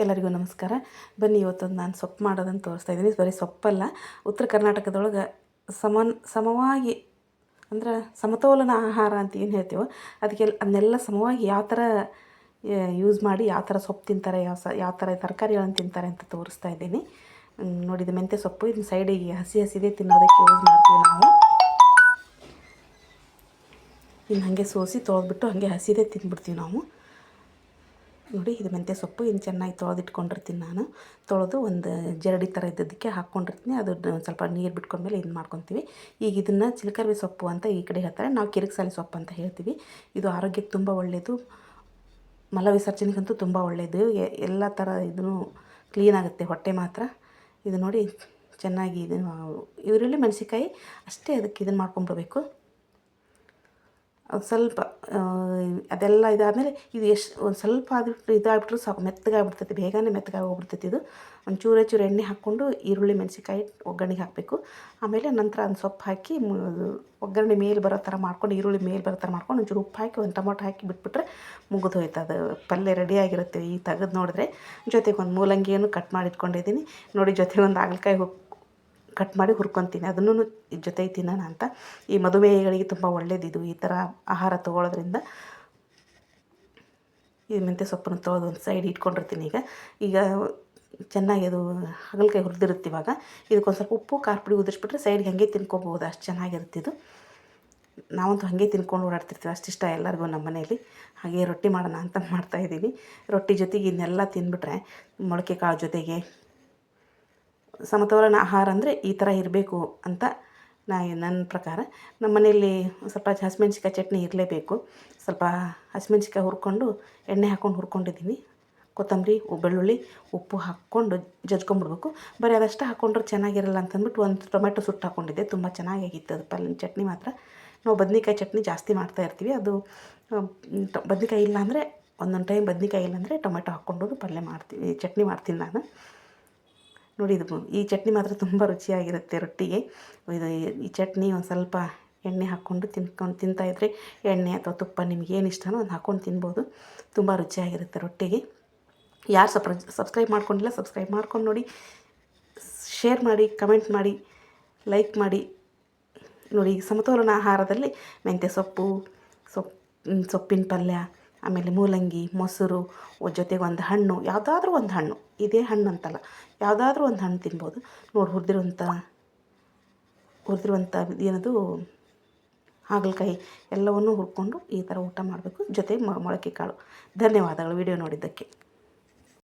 ಎಲ್ಲರಿಗೂ ನಮಸ್ಕಾರ. ಬನ್ನಿ ಇವತ್ತೊಂದು ನಾನು ಸೊಪ್ಪು ಮಾಡೋದನ್ನು ತೋರಿಸ್ತಾ ಇದ್ದೀನಿ. ಬರೀ ಸೊಪ್ಪಲ್ಲ, ಉತ್ತರ ಕರ್ನಾಟಕದೊಳಗೆ ಸಮನ್, ಸಮವಾಗಿ ಅಂದ್ರೆ ಸಮತೋಲನ ಆಹಾರ ಅಂತ ಏನು ಹೇಳ್ತೀವೋ ಅದಕ್ಕೆ ಅದನ್ನೆಲ್ಲ ಸಮವಾಗಿ ಯಾವ ಥರ ಯೂಸ್ ಮಾಡಿ ಯಾವ ಥರ ಸೊಪ್ಪು ತಿಂತಾರೆ, ಯಾವ ಸ, ಯಾವ ಥರ ತರಕಾರಿಗಳನ್ನು ತಿಂತಾರೆ ಅಂತ ತೋರಿಸ್ತಾ ಇದ್ದೀನಿ. ನೋಡಿದ ಮೆಂತ್ಯ ಸೊಪ್ಪು ಇದನ್ನ ಸೈಡಿಗೆ ಹಸಿ ಹಸಿದೆ ತಿನ್ನೋದಕ್ಕೆ ಯೂಸ್ ಮಾಡ್ತೀವಿ ನಾವು. ಇನ್ನು ಹಾಗೆ ಸೋಸಿ ತೊಳೆದ್ಬಿಟ್ಟು ಹಾಗೆ ಹಸಿದೇ ತಿಂದ್ಬಿಡ್ತೀವಿ ನಾವು. ನೋಡಿ, ಇದು ಮೆಂತ್ಯ ಸೊಪ್ಪು, ಇನ್ನು ಚೆನ್ನಾಗಿ ತೊಳೆದಿಟ್ಕೊಂಡಿರ್ತೀನಿ ನಾನು. ತೊಳೆದು ಒಂದು ಜರಡಿ ಥರ ಇದ್ದದಕ್ಕೆ ಹಾಕ್ಕೊಂಡಿರ್ತೀನಿ. ಅದು ಸ್ವಲ್ಪ ನೀರು ಬಿಟ್ಕೊಂಡ್ಮೇಲೆ ಇದು ಮಾಡ್ಕೊತೀವಿ. ಈಗ ಇದನ್ನು ಚಿಲಕರ್ವಿ ಸೊಪ್ಪು ಅಂತ ಈ ಕಡೆ ಹೇಳ್ತಾರೆ. ನಾವು ಕಿರಿಕ್ಸಾಲಿ ಸೊಪ್ಪು ಅಂತ ಹೇಳ್ತೀವಿ. ಇದು ಆರೋಗ್ಯಕ್ಕೆ ತುಂಬ ಒಳ್ಳೆಯದು ಮಲ ವಿಸರ್ಜನೆಗಂತೂ ತುಂಬ ಒಳ್ಳೆಯದು ಎಲ್ಲ ಥರ ಇದನ್ನು ಕ್ಲೀನ್ ಆಗುತ್ತೆ ಹೊಟ್ಟೆ ಮಾತ್ರ. ಇದು ನೋಡಿ, ಚೆನ್ನಾಗಿ ಇದನ್ನು ಈರುಳ್ಳಿ ಮೆಣಸಿಕಾಯಿ ಅಷ್ಟೇ ಅದಕ್ಕೆ ಇದನ್ನು ಮಾಡ್ಕೊಂಬಿಡ್ಬೇಕು ಅದು ಸ್ವಲ್ಪ ಅದೆಲ್ಲ ಇದಾದಮೇಲೆ ಇದು ಎಷ್ಟು, ಒಂದು ಸ್ವಲ್ಪ ಆದ್ಬಿಟ್ಟು ಇದಾಗ್ಬಿಟ್ರು ಸಾಕು, ಮೆತ್ತಗಾಗ್ಬಿಡ್ತೈತಿ, ಬೇಗನೆ ಮೆತ್ತಗಾಗಿ ಹೋಗ್ಬಿಡ್ತೈತಿ ಇದು. ಒಂದು ಚೂರೇ ಚೂರು ಎಣ್ಣೆ ಹಾಕ್ಕೊಂಡು ಈರುಳ್ಳಿ ಮೆಣಸಿಕಾಯಿ ಒಗ್ಗರಣೆಗೆ ಹಾಕಬೇಕು. ಆಮೇಲೆ ನಂತರ ಒಂದು ಸೊಪ್ಪು ಹಾಕಿ ಒಗ್ಗರಣೆ ಮೇಲೆ ಬರೋ ಥರ ಮಾಡ್ಕೊಂಡು, ಈರುಳ್ಳಿ ಮೇಲೆ ಬರೋ ಥರ ಮಾಡ್ಕೊಂಡು ಒಂಚೂರು ಉಪ್ಪು ಹಾಕಿ, ಒಂದು ಟೊಮೊಟೊ ಹಾಕಿ ಬಿಟ್ಬಿಟ್ರೆ ಮುಗಿದು ಅದು ಪಲ್ಯ ರೆಡಿ ಆಗಿರುತ್ತೆ ಈ ತೆಗೆದು ನೋಡಿದ್ರೆ. ಜೊತೆಗೆ ಒಂದು ಮೂಲಂಗಿಯನ್ನು ಕಟ್ ಮಾಡಿ ಇಟ್ಕೊಂಡಿದ್ದೀನಿ ನೋಡಿ ಜೊತೆಗೆ ಒಂದು ಹಾಗಲಕಾಯಿ ಹುಕ್ ಕಟ್ ಮಾಡಿ ಹುರ್ಕೊತೀನಿ. ಅದನ್ನು ಜೊತೆಗೆ ತಿನ್ನೋಣ ಅಂತ. ಈ ಮಧುಮೇಹಿಗಳಿಗೆ ತುಂಬ ಒಳ್ಳೇದಿದು. ಈ ಥರ ಆಹಾರ ತೊಗೊಳೋದ್ರಿಂದ ಈ ಮೆಂತ್ಯ ಸೊಪ್ಪನ್ನು ತೊಳೆದು ಒಂದು ಸೈಡ್ ಇಟ್ಕೊಂಡಿರ್ತೀನಿ ಈಗ. ಈಗ ಚೆನ್ನಾಗಿ ಅದು ಹಾಗಲಕಾಯಿ ಹುರಿದಿರುತ್ತೆ ಇವಾಗ. ಇದಕ್ಕೊಂದು ಸ್ವಲ್ಪ ಉಪ್ಪು ಖಾರ ಪುಡಿ ಉದುರಿಸ್ಬಿಟ್ರೆ ಸೈಡ್ಗೆ ಹಾಗೆ ತಿನ್ಕೊಬೋದು. ಅಷ್ಟು ಚೆನ್ನಾಗಿರುತ್ತೆ ಇದು. ನಾವಂತೂ ಹಾಗೆ ತಿನ್ಕೊಂಡು ಓಡಾಡ್ತಿರ್ತೀವಿ. ಅಷ್ಟಿಷ್ಟ ಎಲ್ಲರಿಗೂ ನಮ್ಮ ಮನೆಯಲ್ಲಿ. ಹಾಗೆ ರೊಟ್ಟಿ ಮಾಡೋಣ ಅಂತ ಮಾಡ್ತಾಯಿದ್ದೀನಿ ರೊಟ್ಟಿ ಜೊತೆಗೆ ಇದನ್ನೆಲ್ಲ ತಿಂದ್ಬಿಟ್ರೆ ಮೊಳಕೆ ಕಾಳು ಜೊತೆಗೆ ಸಮತೋಲನ ಆಹಾರ ಅಂದರೆ ಈ ಥರ ಇರಬೇಕು ಅಂತ ನಾ ನನ್ನ ಪ್ರಕಾರ. ನಮ್ಮ ಮನೆಯಲ್ಲಿ ಸ್ವಲ್ಪ ಹಸಿಮೆಣ್ಸಿಕಾಯಿ ಚಟ್ನಿ ಇರಲೇಬೇಕು. ಸ್ವಲ್ಪ ಹಸಿಮೆಣ್ಸಿಕಾಯಿ ಹುರ್ಕೊಂಡು ಎಣ್ಣೆ ಹಾಕ್ಕೊಂಡು ಹುರ್ಕೊಂಡಿದ್ದೀನಿ ಕೊತ್ತಂಬರಿ ಬೆಳ್ಳುಳ್ಳಿ, ಉಪ್ಪು ಹಾಕ್ಕೊಂಡು ಜಜ್ಕೊಂಬಿಡ್ಬೇಕು. ಬರೀ ಅದಷ್ಟು ಹಾಕ್ಕೊಂಡ್ರೆ ಚೆನ್ನಾಗಿರಲ್ಲ ಅಂತಂದ್ಬಿಟ್ಟು ಒಂದು ಟೊಮೆಟೊ ಸುಟ್ಟು ಹಾಕ್ಕೊಂಡಿದ್ದೆ ತುಂಬ ಚೆನ್ನಾಗಾಗಿತ್ತು. ಅದು ಪಲ್ಲಿನ ಚಟ್ನಿ ಮಾತ್ರ. ನಾವು ಬದ್ನೆಕಾಯಿ ಚಟ್ನಿ ಜಾಸ್ತಿ ಮಾಡ್ತಾ ಇರ್ತೀವಿ. ಅದು ಬದ್ನೆಕಾಯಿ ಇಲ್ಲ ಅಂದರೆ ಒಂದೊಂದು ಟೈಮ್ ಬದ್ನೆಕಾಯಿ ಇಲ್ಲ ಅಂದರೆ ಟೊಮೆಟೊ ಹಾಕ್ಕೊಂಡು ಪಲ್ಯ ಮಾಡ್ತೀವಿ, ಚಟ್ನಿ ಮಾಡ್ತೀನಿ ನಾನು. ನೋಡಿ ಇದು ಈ ಚಟ್ನಿ ಮಾತ್ರ ತುಂಬ ರುಚಿಯಾಗಿರುತ್ತೆ ರೊಟ್ಟಿಗೆ. ಇದು ಈ ಚಟ್ನಿ ಒಂದು ಸ್ವಲ್ಪ ಎಣ್ಣೆ ಹಾಕ್ಕೊಂಡು ತಿನ್ಕೊಂಡು ತಿಂತಾಯಿದ್ರೆ ಎಣ್ಣೆ ಅಥವಾ ತುಪ್ಪ ನಿಮ್ಗೆ ಏನು ಇಷ್ಟನೋ ಅದನ್ನ ಹಾಕ್ಕೊಂಡು ತಿನ್ಬೋದು. ತುಂಬ ರುಚಿಯಾಗಿರುತ್ತೆ ರೊಟ್ಟಿಗೆ. ಯಾರು ಸಪ್ರ, ಸಬ್ಸ್ಕ್ರೈಬ್ ಮಾಡ್ಕೊಂಡಿಲ್ಲ ಸಬ್ಸ್ಕ್ರೈಬ್ ಮಾಡ್ಕೊಂಡು ನೋಡಿ. ಶೇರ್ ಮಾಡಿ, ಕಮೆಂಟ್ ಮಾಡಿ, ಲೈಕ್ ಮಾಡಿ. ನೋಡಿ ಸಮತೋಲನ ಆಹಾರದಲ್ಲಿ ಮೆಂತ್ಯ ಸೊಪ್ಪು ಸೊಪ್ಪು ಸೊಪ್ಪಿನ ಪಲ್ಯ ಆಮೇಲೆ ಮೂಲಂಗಿ, ಮೊಸರು ಜೊತೆಗೆ ಒಂದು ಹಣ್ಣು, ಯಾವುದಾದ್ರೂ ಒಂದು ಹಣ್ಣು, ಇದೇ ಹಣ್ಣು ಅಂತಲ್ಲ, ಯಾವುದಾದ್ರೂ ಒಂದು ಹಣ್ಣು ತಿನ್ಬೋದು. ನೋಡಿ ಹುರಿದಿರುವಂಥ ಹುರಿದಿರುವಂಥ ಏನದು, ಹಾಗಲಕಾಯಿ ಎಲ್ಲವನ್ನೂ ಹುರ್ಕೊಂಡು ಈ ಥರ ಊಟ ಮಾಡಬೇಕು. ಜೊತೆಗೆ ಮೊಳಕೆ ಕಾಳು ಧನ್ಯವಾದಗಳು ವಿಡಿಯೋ ನೋಡಿದ್ದಕ್ಕೆ.